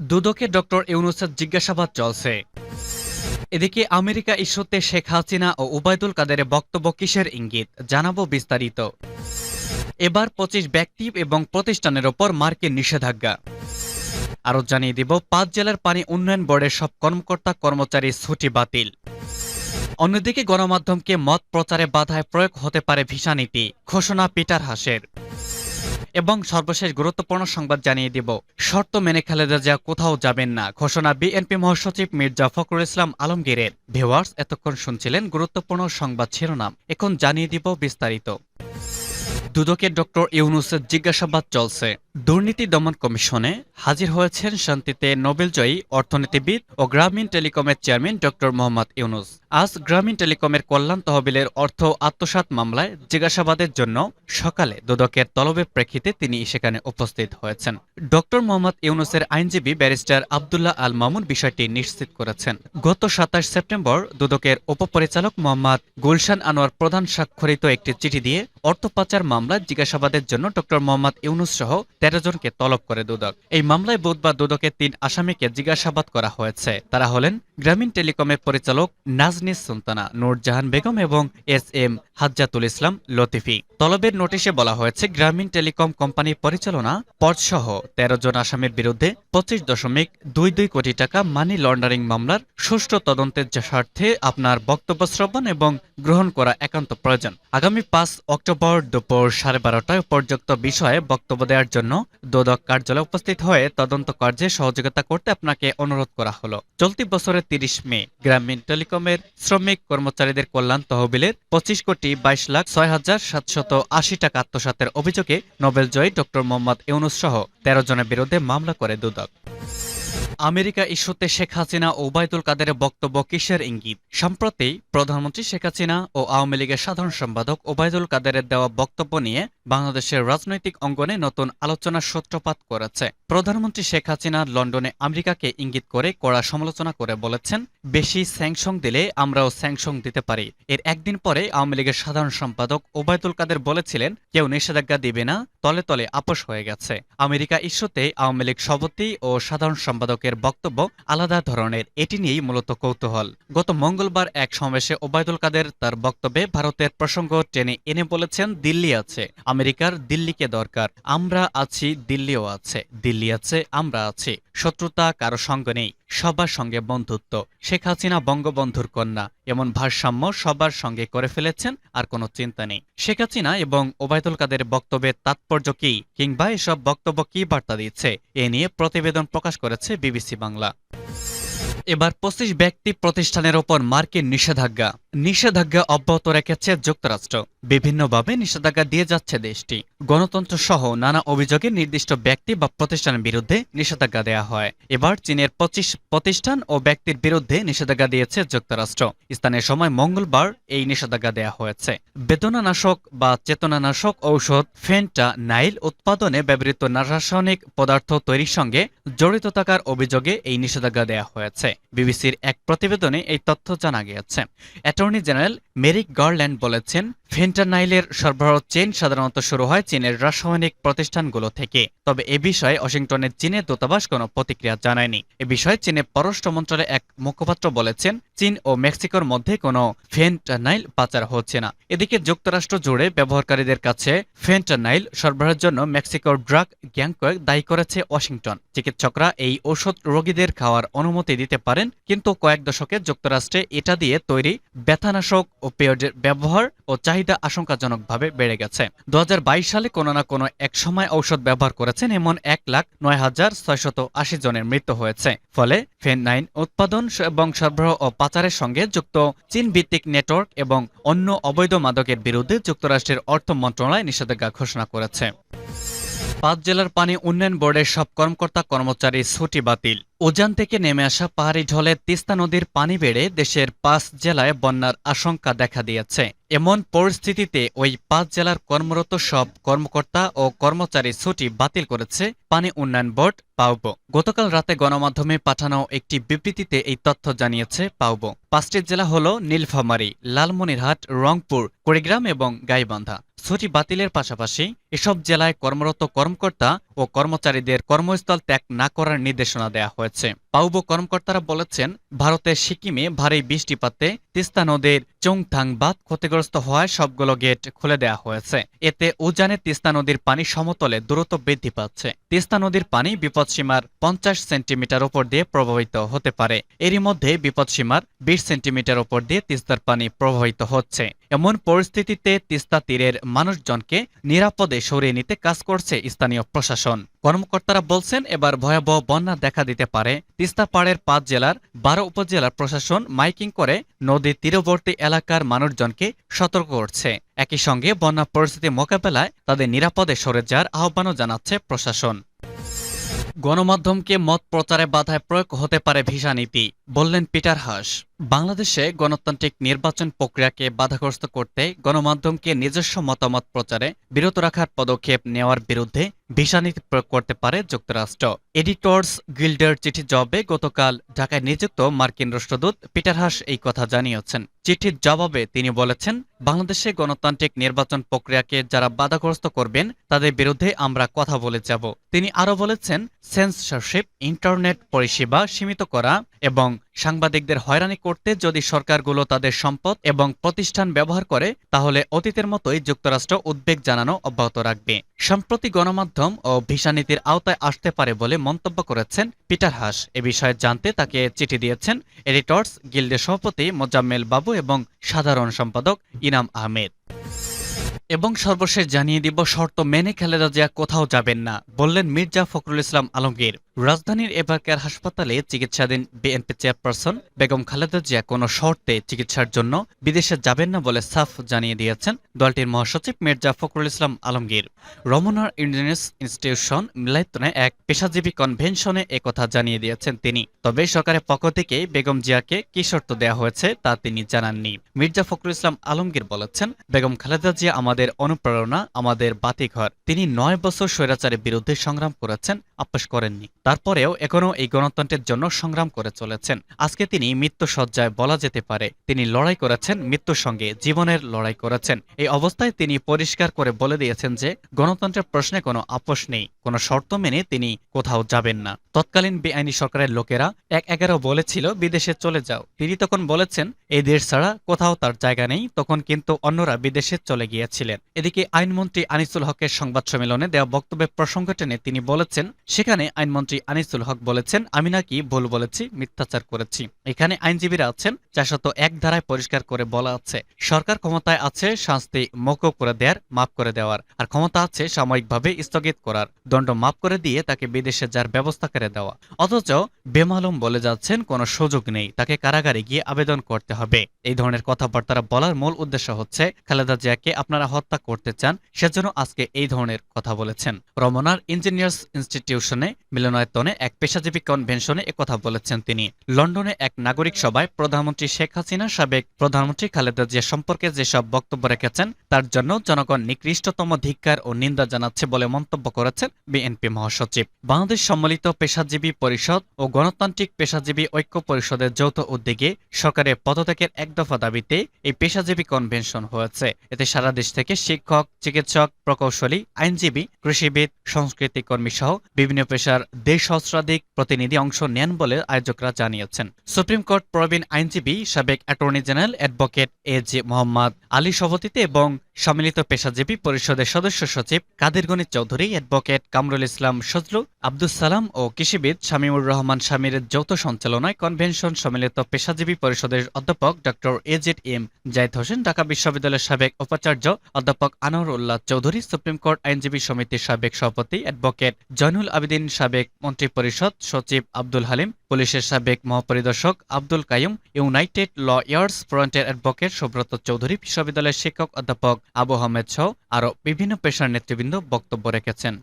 দুদকে doctor ইউনুসের জিজ্ঞাসাবাদ চলছে। এদিকে আমেরিকা ইস্যুতে শেখ হাসিনা ও উবায়দুল কাদেরের বক্তব্য কিসের ইঙ্গিত, জানাব বিস্তারিত। এবার পঁচিশ ব্যক্তি এবং প্রতিষ্ঠানের ওপর মার্কিন নিষেধাজ্ঞা। আরও জানিয়ে দিব, পাঁচ জেলার পানি উন্নয়ন বোর্ডের সব কর্মকর্তা কর্মচারী ছুটি বাতিল। অন্যদিকে গণমাধ্যমকে মত প্রচারে বাধায় প্রয়োগ হতে পারে ভিসা নীতি, ঘোষণা পিটার হাসের। এবং সর্বশেষ গুরুত্বপূর্ণ সংবাদ জানিয়ে দিব। শর্ত মেনে খালেদা জিয়া কোথাও যাবেন না, ঘোষণা বিএনপি মহাসচিব মির্জা ফখরুল ইসলাম আলমগীরের। ভিওয়ার্স এতক্ষণ শুনছিলেন গুরুত্বপূর্ণ সংবাদ শিরোনাম। এখন জানিয়ে দিব বিস্তারিত। দুদকের ডক্টর ইউনুসের জিজ্ঞাসাবাদ চলছে। দুর্নীতি দমন কমিশনে হাজির হয়েছেন শান্তিতে নোবেলজয়ী অর্থনীতিবিদ ও গ্রামীণ টেলিকমের চেয়ারম্যান ডক্টর মোহাম্মদ ইউনুস। আজ গ্রামীণ টেলিকমের কল্যাণ তহবিলের অর্থ আত্মসাৎ মামলায় জিজ্ঞাসাবাদের জন্য সকালে দুদকের তলবের প্রেক্ষিতে তিনি সেখানে উপস্থিত হয়েছেন। ডক্টর মোহাম্মদ ইউনুসের আইনজীবী ব্যারিস্টার আবদুল্লাহ আল মামুন বিষয়টি নিশ্চিত করেছেন। গত সাতাশ সেপ্টেম্বর দুদকের উপপরিচালক মোহাম্মদ গুলশান আনোয়ার প্রধান স্বাক্ষরিত একটি চিঠি দিয়ে অর্থ পাচার মামলায় জিজ্ঞাসাবাদের জন্য ডক্টর মোহাম্মদ ইউনুস সহ তেরো জনকে তলব করে দুদক। এই মামলায় বুধবার দুদকের তিন আসামিকে জিজ্ঞাসাবাদ করা হয়েছে। তারা হলেন গ্রামীণ টেলিকমের পরিচালক নাজনিস সুলতানা নূরজাহান বেগম এবং এস এম হাজ্জাতুল ইসলাম লতিফি। তলবের নোটিশে বলা হয়েছে, গ্রামীণ টেলিকম কোম্পানির পরিচালনা পদসহ তেরো জন আসামির বিরুদ্ধে পঁচিশ দশমিক দুই দুই কোটি টাকা মানি লন্ডারিং মামলার সুষ্ঠু তদন্তের স্বার্থে আপনার বক্তব্য শ্রবণ এবং গ্রহণ করা একান্ত প্রয়োজন। আগামী পাঁচ অক্টোবর দুপুর সাড়ে বারোটায় পর্যন্ত বিষয়ে বক্তব্য দেওয়ার জন্য দোদক কার্যালয়ে উপস্থিত হয়ে তদন্ত কার্যে সহযোগিতা করতে আপনাকে অনুরোধ করা হলো। চলতি বছরের তিরিশ মে, গ্রামীণ টেলিকমের শ্রমিক কর্মচারীদের কল্যাণ তহবিলের পঁচিশ কোটি বাইশ লাখ ছয় হাজার সাতশত আশি টাকা আত্মসাতের অভিযোগে নোবেল জয়ী ডক্টর মোহাম্মদ ইউনুস সহ তেরো জনের বিরুদ্ধে মামলা করে দুদক। আমেরিকা ইস্যুতে শেখ হাসিনা ও ওবায়দুল কাদেরের বক্তব্য কিসের ইঙ্গিত? সম্প্রতি প্রধানমন্ত্রী শেখ হাসিনা ও আওয়ামী লীগের সাধারণ সম্পাদক ওবায়দুল কাদেরের দেওয়া বক্তব্য নিয়ে বাংলাদেশের রাজনৈতিক অঙ্গনে নতুন আলোচনার সূত্রপাত করেছে। প্রধানমন্ত্রী শেখ হাসিনা লন্ডনে আমেরিকাকে ইঙ্গিত করে কড়া সমালোচনা করে বলেছেন, বেশি স্যাংশন দিলে আমরাও স্যাংশন দিতে পারি। এর একদিন পরে আওয়ামী লীগের সাধারণ সম্পাদক ওবায়দুল কাদের বলেছিলেন, কেউ নিষেধাজ্ঞা দিবে না, তলে তলে আপোষ হয়ে গেছে। আমেরিকা ইস্যুতে আওয়ামী লীগ সভাপতি ও সাধারণ সম্পাদকের বক্তব্য আলাদা ধরনের। এটি নিয়েই মূলত কৌতূহল। গত মঙ্গলবার এক সমাবেশে ওবায়দুল কাদের তার বক্তব্যে ভারতের প্রসঙ্গ টেনে এনে বলেছেন, দিল্লি আছে, আমেরিকার দিল্লিকে দরকার, আমরা আছি, দিল্লিও আছে, দিল্লি আছে, আমরা আছি। শত্রুতা কারও সঙ্গে নেই, সবার সঙ্গে বন্ধুত্ব। শেখ হাসিনা বঙ্গবন্ধুর কন্যা, এমন ভারসাম্য সবার সঙ্গে করে ফেলেছেন আর কোনো চিন্তা নেই। শেখ হাসিনা এবং ওবায়দুল কাদের বক্তব্যের তাৎপর্য কি কিংবা এসব বক্তব্য কি বার্তা দিচ্ছে, এ নিয়ে প্রতিবেদন প্রকাশ করেছে বিবিসি বাংলা। এবার পঁচিশ ব্যক্তি প্রতিষ্ঠানের ওপর মার্কিন নিষেধাজ্ঞা। নিষেধাজ্ঞা অব্যাহত রেখেছে যুক্তরাষ্ট্র। বিভিন্নভাবে নিষেধাজ্ঞা দিয়ে যাচ্ছে দেশটি। গণতন্ত্র সহ নানা অভিযোগে নির্দিষ্ট ব্যক্তি বা প্রতিষ্ঠানের বিরুদ্ধে নিষেধাজ্ঞা দেওয়া হয়। এবার চীনের পঁচিশ প্রতিষ্ঠান ও ব্যক্তির বিরুদ্ধে নিষেধাজ্ঞা দিয়েছে যুক্তরাষ্ট্র। স্থানীয় সময় মঙ্গলবার এই নিষেধাজ্ঞা দেওয়া হয়েছে। বেদনানাশক বা চেতনানাশক ঔষধ ফেন্টা নাইল উৎপাদনে ব্যবহৃত রাসায়নিক পদার্থ তৈরির সঙ্গে জড়িত থাকার অভিযোগে এই নিষেধাজ্ঞা দেওয়া হয়েছে। বিবিসির এক প্রতিবেদনে এই তথ্য জানা গিয়েছে। অ্যাটর্নি জেনারেল মেরিক গার্ল্যান্ড বলেছেন, ফেন্টানাইলের সরবরাহ চেন সাধারণত শুরু হয় চীনের রাসায়নিক প্রতিষ্ঠানগুলো থেকে। তবে এ বিষয়ে ওয়াশিংটনের চীনের দূতাবাস কোনো প্রতিক্রিয়া জানায়নি। এ বিষয়ে চীনের পররাষ্ট্র মন্ত্রণালয়ের এক মুখপাত্র বলেছেন, চীন ও মেক্সিকোর মধ্যে কোনো ফেন্টানাইল পাচার হচ্ছে না। এদিকে যুক্তরাষ্ট্র জুড়ে ব্যবহারকারীদের কাছে ফেন্টানাইল সরবরাহের জন্য মেক্সিকোর ড্রাগ গ্যাংকয়েক দায়ী করেছে ওয়াশিংটন। চিকিৎসকরা এই ঔষধ রোগীদের খাওয়ার অনুমতি দিতে পারেন, কিন্তু কয়েক দশকে যুক্তরাষ্ট্রে এটা দিয়ে তৈরি ব্যথানাশক ওপিওডের ব্যবহার ও চাহিদা আশঙ্কাজনকভাবে বেড়ে গেছে। দু হাজার বাইশ সালে কোনো না কোনো এক সময় ঔষধ ব্যবহার করেছেন এমন এক লাখ নয় হাজার ছয়শত আশি জনের মৃত্যু হয়েছে। ফলে ফেন নাইন উৎপাদন এবং সরবরাহ ও পাচারের সঙ্গে যুক্ত চীন ভিত্তিক নেটওয়ার্ক এবং অন্য অবৈধ মাদকের বিরুদ্ধে যুক্তরাষ্ট্রের অর্থ মন্ত্রণালয় নিষেধাজ্ঞা ঘোষণা করেছে। পাঁচ জেলার পানি উন্নয়ন বোর্ডের সব কর্মকর্তা কর্মচারী ছুটি বাতিল। উজান থেকে নেমে আসা পাহাড়ি ঢলে তিস্তা নদীর পানি বেড়ে দেশের পাঁচ জেলায় বন্যার আশঙ্কা দেখা দিয়েছে। এমন পরিস্থিতিতে ওই পাঁচ জেলার কর্মরত সব কর্মকর্তা ও কর্মচারী ছুটি বাতিল করেছে পানি উন্নয়ন বোর্ড পাউবো গতকাল রাতে গণমাধ্যমে পাঠানো একটি বিবৃতিতে এই তথ্য জানিয়েছে পাউবো পাঁচটি জেলা হল নীলফামারী, লালমনিরহাট, রংপুর, কুড়িগ্রাম এবং গাইবান্ধা। ছুটি বাতিলের পাশাপাশি এসব জেলায় কর্মরত কর্মকর্তা ও কর্মচারীদের কর্মস্থল ত্যাগ না করার নির্দেশনা দেওয়া হয়েছে। পাউবো কর্মকর্তারা বলেছেন ভারতের সিকিমে ভারী বৃষ্টিপাতে তিস্তা নদীর চোংথাং বাঁধ ক্ষতিগ্রস্ত হওয়ায় সবগুলো গেট খুলে দেওয়া হয়েছে। এতে উজানে তিস্তা নদীর পানি সমতলে দ্রুত বৃদ্ধি পাচ্ছে। তিস্তা নদীর পানি বিপদসীমার পঞ্চাশ সেন্টিমিটার ওপর দিয়ে প্রবাহিত হতে পারে। এরই মধ্যে বিপদসীমার বিশ সেন্টিমিটার ওপর দিয়ে তিস্তার পানি প্রবাহিত হচ্ছে। এমন পরিস্থিতিতে তিস্তা তীরের মানুষজনকে নিরাপদে সরিয়ে নিতে কাজ করছে স্থানীয় প্রশাসন। কর্মকর্তারা বলছেন, এবার ভয়াবহ বন্যা দেখা দিতে পারে। তিস্তা পাড়ের পাঁচ জেলার বারো উপজেলার প্রশাসন মাইকিং করে নদীর তীরবর্তী এলাকার মানুষজনকে সতর্ক করছে। একই সঙ্গে বন্যা পরিস্থিতি মোকাবেলায় তাদের নিরাপদে সরে যাওয়ার আহ্বানও জানাচ্ছে প্রশাসন। গণমাধ্যমকে মত প্রচারে বাধায় প্রয়োগ হতে পারে ভিসা নীতি, বললেন পিটার হাস। বাংলাদেশে গণতান্ত্রিক নির্বাচন প্রক্রিয়াকে বাধাগ্রস্ত করতে গণমাধ্যমকে নিজস্ব মতামত প্রচারে বিরত রাখার পদক্ষেপ নেওয়ার বিরুদ্ধে ভিসা নীতি প্রয়োগ করতে পারে যুক্তরাষ্ট্র। এডিটর্স গিল্ডের চিঠির জবাবে গতকাল ঢাকায় নিযুক্ত মার্কিন রাষ্ট্রদূত পিটার হাস এই কথা জানিয়েছেন। চিঠির জবাবে তিনি বলেছেন, বাংলাদেশে গণতান্ত্রিক নির্বাচন প্রক্রিয়াকে যারা বাধাগ্রস্ত করবেন, তাদের বিরুদ্ধে আমরা কথা বলে যাব। তিনি আরও বলেছেন, সেন্সরশিপ, ইন্টারনেট পরিষেবা সীমিত করা এবং সাংবাদিকদের হয়রানি করতে যদি সরকারগুলো তাদের সম্পদ এবং প্রতিষ্ঠান ব্যবহার করে, তাহলে অতীতের মতোই যুক্তরাষ্ট্র উদ্বেগ জানানো অব্যাহত রাখবে। সম্প্রতি গণমাধ্যম ও ভিসা নীতির আওতায় আসতে পারে বলে মন্তব্য করেছেন পিটার হাস। এ বিষয়ে জানতে তাকে চিঠি দিয়েছেন এডিটর্স গিল্ডের সভাপতি মোজাম্মেল বাবু এবং সাধারণ সম্পাদক ইনাম আহমেদ। এবং সর্বশেষ জানিয়ে দিব, শর্ত মেনে খালেদা জিয়া কোথাও যাবেন না, বললেন মির্জা ফখরুল ইসলাম আলমগীর। রাজধানীর এবারকার হাসপাতালে চিকিৎসাধীন বিএনপি চেয়ারপারসন বেগম খালেদা জিয়া কোনো শর্তে চিকিৎসার জন্য বিদেশে যাবেন না বলে সাফ জানিয়ে দিয়েছেন দলটির মহাসচিব মির্জা ফখরুল ইসলাম আলমগীর। রমনার ইন্ডিয়ানিস ইনস্টিটিউশন মিলায়তনে এক পেশাজীবী কনভেনশনে একথা জানিয়ে দিয়েছেন তিনি। তবে সরকারের পক্ষ থেকে বেগম জিয়াকে কি শর্ত দেওয়া হয়েছে তা তিনি জানাননি। মির্জা ফখরুল ইসলাম আলমগীর বলেছেন, বেগম খালেদা জিয়া আমাদের অনুপ্রেরণা, আমাদের বাতিঘর। তিনি নয় বছর স্বৈরাচারের বিরুদ্ধে সংগ্রাম করেছেন আপোষ করেননি। তারপরেও এখনও এই গণতন্ত্রের জন্য সংগ্রাম করে চলেছেন। আজকে তিনি মৃত্যু সজ্জায় বলা যেতে পারে, তিনি লড়াই করেছেন, মৃত্যুর সঙ্গে জীবনের লড়াই করেছেন। এই অবস্থায় তিনি পরিষ্কার করে বলে দিয়েছেন যে, গণতন্ত্রের প্রশ্নে কোনো আপোষ নেই, কোনো শর্ত মেনে তিনি কোথাও যাবেন না। তৎকালীন বেআইনি সরকারের লোকেরা এক এগারো বলেছিল, বিদেশে চলে যাও। তিনি তখন বলেছেন, এই দেশ ছাড়া কোথাও তার জায়গা নেই। তখন কিন্তু অন্যরা বিদেশে চলে গিয়েছিলেন। এদিকে আইনমন্ত্রী আনিসুল হকের সংবাদ সম্মেলনে দেওয়া বক্তব্যের প্রসঙ্গ টেনে তিনি বলেছেন সেখানে আইনমন্ত্রী আনিসুল হক বলেছেন, আমি নাকি ভুল বলেছি, মিথ্যাচার করেছি। এখানে আইনজীবীরা আছেন চারশত এক ধারায় পরিষ্কার করে বলা আছে, সরকার ক্ষমতায় আছে, শাস্তি মৌকুব করে দেওয়ার মাফ করে দেওয়ার, আর ক্ষমতা আছে, সাময়িকভাবে স্থগিত করার, দণ্ড মাফ করে দিয়ে তাকে বিদেশে যার ব্যবস্থা করে দেওয়া। অথচ বেমালুম বলে যাচ্ছেন, কোনো সুযোগ নেই, তাকে কারাগারে গিয়ে আবেদন করতে হবে। এই ধরনের কথাবার্তা বলার মূল উদ্দেশ্য হচ্ছে, খালেদা জিয়াকে আপনারা হত্যা করতে চান, সেজন্য আজকে এই ধরনের কথা বলেছেন। রমনার ইঞ্জিনিয়ার্স ইনস্টিটিউশনে মিলনায়তনে এক পেশাজীবী কনভেনশনে একথা বলেছেন তিনি। লন্ডনে এক নাগরিক সভায় প্রধানমন্ত্রী শেখ হাসিনা, সাবেক প্রধানমন্ত্রী খালেদা জিয়া সম্পর্কে যেসব বক্তব্য রেখেছেন, তার জন্য জনগণ নিকৃষ্টতম ধিক্কার ও নিন্দা জানাচ্ছে বলে মন্তব্য করেছেন বিএনপি মহাসচিব। বাংলাদেশ সম্মিলিত পেশাজীবী পরিষদ ও গণতান্ত্রিক পেশাজীবী ঐক্য পরিষদের যৌথ উদ্যোগে সরকারের পদত্যাগের এক দফা দাবিতে এই পেশাজীবী কনভেনশন হয়েছে। এতে সারা দেশ থেকে শিক্ষক, চিকিৎসক, প্রকৌশলী, আইনজীবী, কৃষিবিদ সংস্কৃতি কর্মী সহ বিভিন্ন পেশার দেড় সহস্রাধিক প্রতিনিধি অংশ নেন বলে আয়োজকরা জানিয়েছেন। সুপ্রিম কোর্ট প্রবীণ আইনজীবী সাবেক attorney general advocate A J Mohammad Ali সভাপতিতে এবং সম্মিলিত পেশাজীবী পরিষদের সদস্য সচিব কাদের গণিত চৌধুরী, অ্যাডভোকেট কামরুল ইসলাম সজলু আব্দুল সালাম ও কৃষিবিদ শামীমুর রহমান শামীরের যৌথ সঞ্চালনায় কনভেনশন সম্মিলিত পেশাজীবী পরিষদের অধ্যাপক doctor AZ M Zaid Hossain, Dhaka বিশ্ববিদ্যালয়ের সাবেক উপাচার্য অধ্যাপক আনোয়ার উল্লাহ চৌধুরী, সুপ্রিম কোর্ট আইনজীবী সমিতির সাবেক সভাপতি অ্যাডভোকেট জয়নুল আবেদিন, সাবেক মন্ত্রী পরিষদ সচিব আব্দুল হালিম, পুলিশের সাবেক মহাপরিদর্শক Abdul Kaium united lawyers ফ্রন্টের অ্যাডভোকেট সুব্রত চৌধুরী, বিশ্ববিদ্যালয়ের শিক্ষক অধ্যাপক আবু আহমেদ সহ আরও বিভিন্ন পেশার নেতৃবৃন্দ বক্তব্য রেখেছেন।